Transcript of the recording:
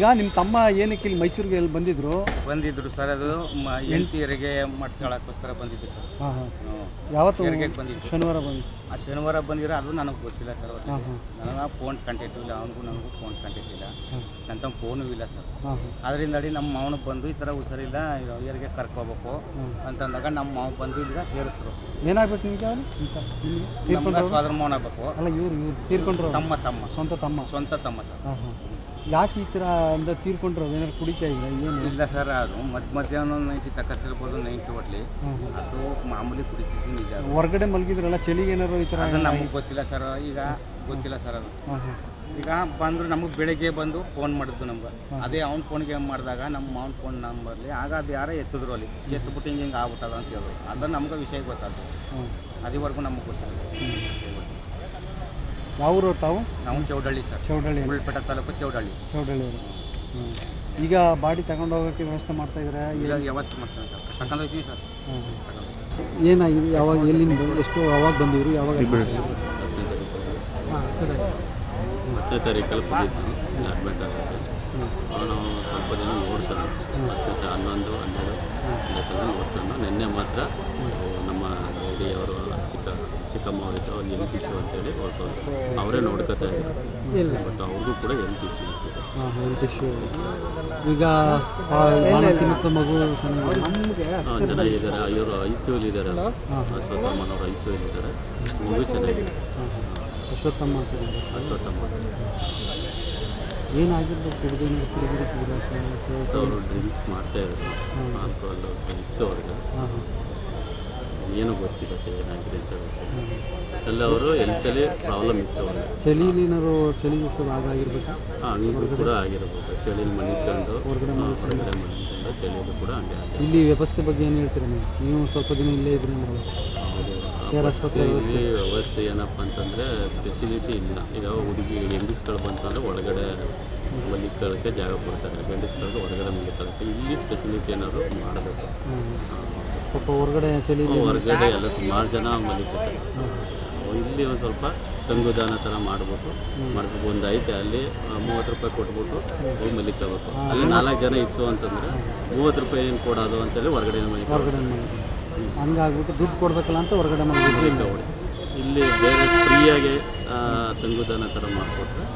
ನಿಮ್ಮ ತಮ್ಮ ಏನಕ್ಕೆ ಇಲ್ಲಿ ಮೈಸೂರಿಗೆ ಎಲ್ಲಿ ಬಂದಿದ್ರು? ಬಂದಿದ್ರು ಸರ್ ಅದು ಮ- ಹೆಂಡ್ತಿ ಹೆರಿಗೆ ಮಾಡಿಸ್ಕೊಳಕ್ಕೋಸ್ಕರ ಬಂದಿದ್ದು ಸರ್. ಹಾಂ ಹಾಂ. ಹ್ಞೂ. ಯಾವತ್ತು ಹೆರಿಗೆಗೆ ಬಂದಿದ್ದು. ಶನಿವಾರ ಬಂದು ಆ ಶನಿವಾರ ಬಂದಿರೋ ಅದು ನನಗೆ ಗೊತ್ತಿಲ್ಲ ಸರ್ ಅವತ್ತು. ಹಾಂ ಹಾಂ. ನನಗೆ ಫೋನ್ ಕಾಂಟ್ಯಾಕ್ಟ್ ಇಲ್ಲ ಅವನಿಗೂ ನನಗೂ ಫೋನ್ ಕಾಂಟ್ಯಾಕ್ಟ್ ಇಲ್ಲ. ಹಾಂ. ನನ್ನ ತಮ್ಮ ಫೋನು ಇಲ್ಲ ಸರ್. ಹಾಂ ಹಾಂ. ಅದರಿಂದ ಅಡಿ ನಮ್ಮ ಮಾವನ ಬಂದು ಈ ಥರ ಹುಷಾರಿಲ್ಲ ಇವರಿಗೆ ಕರ್ಕೋಬೇಕು ಹ್ಮ್. ಅಂತಂದಾಗ ನಮ್ಮ ಮಾವ ಬಂದು ಇಲ್ಲಿಗೆ ಸೇರಿಸ್ರು. ಏನಾಗ್ಬೇಕು ನಿಮಗೆ ಅವ್ರು? ಅಂತ ನಿಮಗೆ ತೀರ್ಕೊಂಡ್ರು ಸ್ವಾದ್ರ ಮಾವನ ಆಗ್ಬೇಕು ಅಲ್ಲ ಇವ್ರು ಇವ್ರು ತೀರ್ಕೊಂಡ್ರು ತಮ್ಮ ತಮ್ಮ. ಸ್ವಂತ ತಮ್ಮ? ಸ್ವಂತ ತಮ್ಮ ಸರ್. ಹಾಂ ಹಾಂ. ಯಾಕೆ ಈ ಥರ ಅಂದ್ರೆ ತೀರ್ಕೊಂಡ್ರು ಏನಾರು ಕುಡಿತಾ ಇಲ್ಲ ಏನು? ಇಲ್ಲ ಸರ್ ಅದು ಮಧ್ಯ ಮಧ್ಯಾಹ್ನ ನೈಂಟಿ ತಕ್ಕತ್ತಿರ್ಬೋದು ನೈಂಟಿ ಹೋಟ್ಲಿ ಅದು ಮಾಮೂಲಿ ಕುಡಿತಿದ್ದು ನಿಜ. ಹೊರಗಡೆ ಮಲಗಿದ್ರಲ್ಲ ಚಳಿಗೆ ಏನಾರು ಈ ಥರ ನಮಗೆ ಗೊತ್ತಿಲ್ಲ ಸರ್ ಈಗ ಗೊತ್ತಿಲ್ಲ ಸರ್ ಅದು. ಈಗ ಬಂದರು ನಮಗೆ ಬೆಳಗ್ಗೆ ಬಂದು ಫೋನ್ ಮಾಡಿದ್ದು ನಮ್ಗೆ. ಅದೇ ಅವ್ನ ಫೋನ್ಗೆ ಮಾಡಿದಾಗ ನಮ್ಮ ಮಾವನ ಫೋನ್ ನಂಬರ್ಲಿ. ಆಗ ಅದು ಯಾರೋ ಎತ್ತಿದ್ರು ಅಲ್ಲಿ. ಎತ್ತಿಬಿಟ್ಟು ಹಿಂಗೆ ಹಿಂಗೆ ಆಗ್ಬಿಟ್ಟದ ಅಂತ ಹೇಳಿದ್ರು. ಅಂದ್ರೆ ನಮ್ಗೆ ವಿಷಯ ಗೊತ್ತಾಗ್ತದೆ ಅದಿವರೆಗೂ ನಮಗೆ ಗೊತ್ತಿಲ್ಲ. ಯಾವ ಊರು ತಾವು? ನಾವು ಚೌಡಳ್ಳಿ ಸರ್. ಚೌಡಳ್ಳಿ. ಉಳ್ಪೇಟೆ ತಾಲೂಕು ಚೌಡಳ್ಳಿ. ಚೌಡಳ್ಳಿ ಅವರು. ಹ್ಞೂ ಈಗ ಬಾಡಿ ತಗೊಂಡು ಹೋಗೋಕ್ಕೆ ವ್ಯವಸ್ಥೆ ಮಾಡ್ತಾ ಇದ್ದಾರೆ? ಈಗ ವ್ಯವಸ್ಥೆ ಮಾಡ್ತಾರೆ ಸರ್. ತಗೊಂಡು ಹೋಗ್ತೀನಿ ಸರ್. ಏನಾಗಿದೆ ಯಾವಾಗ ಎಲ್ಲಿಂದ ಎಷ್ಟು ಅವಾಗ ಬಂದಿದ್ರು ಯಾವಾಗ ಹಾಂ ಹತ್ತನೇ ತಾರೀಕಲ್ಲಿ ಬಂದಿದ್ದು ಅಡ್ಮಿಟ್ ಆಗುತ್ತೆ ಅವನು ಸ್ವಲ್ಪ ದಿನ ನೋಡ್ತಾನೆ ಹತ್ತನೇ ಹನ್ನೊಂದು ಹನ್ನೆರಡು ತನಕ ನೋಡ್ತಾನೆ ನಿನ್ನೆ ಮಾತ್ರ ನಮ್ಮ ಅವರು ಚಿಕ್ಕ ಚಿಕ್ಕಮ್ಮ ಅವರಿದ್ದು ಅವ್ರು ಎಲ್ ಪಿ ಸಿ ಅಂತೇಳಿ ಹೊರಟೋದ್ರು ಅವರೇ ನೋಡ್ಕೊತಾ ಇದ್ದಾರೆ ಇಲ್ಲ. ಬಟ್ ಅವ್ರಿಗೂ ಕೂಡ ಎಲ್ ಪಿ ಸಿ ಹಾಂ ಹೆಲ್ತ್ ಇಶ್ಯೂ ಈಗ ಮಗು ಹಾಂ ಚೆನ್ನಾಗಿದ್ದಾರೆ. ಇವರು ಐ ಸಿ ಇದ್ದಾರೆ. ಇದ್ದಾರಲ್ಲ ಅಶ್ವತ್ಥಮ್ಮನವ್ರು ಐ ಸಿ ಯುಲಿ ಇದ್ದಾರೆ. ಮಗು ಚೆನ್ನಾಗಿದೆ. ಅಶ್ವತ್ಥಮ್ಮ ಅಂತ. ಅಶ್ವತ್ಥಮ್ಮ. ಏನಾಗಿರ್ಬೇಕು ಕುಡಿದು ಕುಡಿದು ಸೊ ಅವರು ಡ್ರಿಂಕ್ಸ್ ಮಾಡ್ತಾ ಇದ್ದಾರೆ. ಆಲ್ಕೋಹಾಲ್ ಇತ್ತು ಅವ್ರಿಗೆ. ಏನೂ ಗೊತ್ತಿಲ್ಲ ಸರ್ ಏನಾಗಿದೆ ಅಂತ ಎಲ್ಲ ಅವರು ಹೆಲ್ತಲ್ಲಿ ಪ್ರಾಬ್ಲಮ್ ಇತ್ತು ಅವ್ರಿಗೆ. ಚಳಿಲಿ ಏನಾದ್ರು ಚಳಿ ಸರ್ ಆಗಾಗಿರ್ಬೇಕು ಹಾಂ ಹಂಗೂ ಕೂಡ ಆಗಿರ್ಬೋದು. ಚಳಿಲಿ ತಂದು ಹೊರಗಡೆ ಮನಿಕೊಂಡು ಚಳಿಯಲ್ಲಿ ಕೂಡ ಹಂಗೆ ಇಲ್ಲಿ ವ್ಯವಸ್ಥೆ ಬಗ್ಗೆ ಏನು ಹೇಳ್ತೀರಾ ನೀವು? ನೀವು ಸ್ವಲ್ಪ ದಿನ ಇಲ್ಲೇ ಇದ್ರಿ ನಾವು ಇಲ್ಲಿ ವ್ಯವಸ್ಥೆ ಏನಪ್ಪ ಅಂತಂದರೆ ಸ್ಪೆಸಿಲಿಟಿ ಇಲ್ಲ. ಈಗ ಹುಡುಗಿ ಹೆಂಗಸ್ಗಳು ಬಂತಂದರೆ ಒಳಗಡೆ ಮಲಿಕೊಳ್ಳೋಕ್ಕೆ ಜಾಗ ಕೊಡ್ತಾರೆ. ಗಂಡಸ್ಗಳಿಗೆ ಹೊರಗಡೆ ಮಲಿಕೊಳ್ಳೋಕ್ಕೆ ಇಲ್ಲಿ ಸ್ಪೆಸಿಲಿಟಿ ಏನಾದರೂ ಮಾಡಬೇಕು. ಪಾಪ ಹೊರಗಡೆ ಹೊರಗಡೆ ಎಲ್ಲ ಸುಮಾರು ಜನ ಮಲಿಕೊತಾರೆ ಇಲ್ಲಿ ಒಂದು ಸ್ವಲ್ಪ ತಂಗುದಾನ ಥರ ಮಾಡಿಬಿಟ್ಟು ಮಾಡಿಸ್ಬೇಕು ಒಂದು ಐತೆ ಅಲ್ಲಿ ಮೂವತ್ತು ರೂಪಾಯಿ ಕೊಟ್ಬಿಟ್ಟು ಹೋಗಿ ಮಲಿಕೋಬೇಕು ಅಲ್ಲಿ ನಾಲ್ಕು ಜನ ಇತ್ತು ಅಂತಂದರೆ ಮೂವತ್ತು ರೂಪಾಯಿ ಏನು ಕೊಡೋದು ಅಂತೇಳಿ ಹೊರಗಡೆ ಮಲಿಕ ಹಂಗಾಗ್ಬಿಟ್ಟು ದುಡ್ಡು ಕೊಡ್ಬೇಕಲ್ಲ ಅಂತ ಹೊರಗಡೆ ಮಲಗಿದ್ವಿ ಇಲ್ಲಿ ಬೇರೆ ಫ್ರೀಯಾಗಿ ತಂಗುದಾನ ಥರ ಮಾಡಿಕೊಟ್ರೆ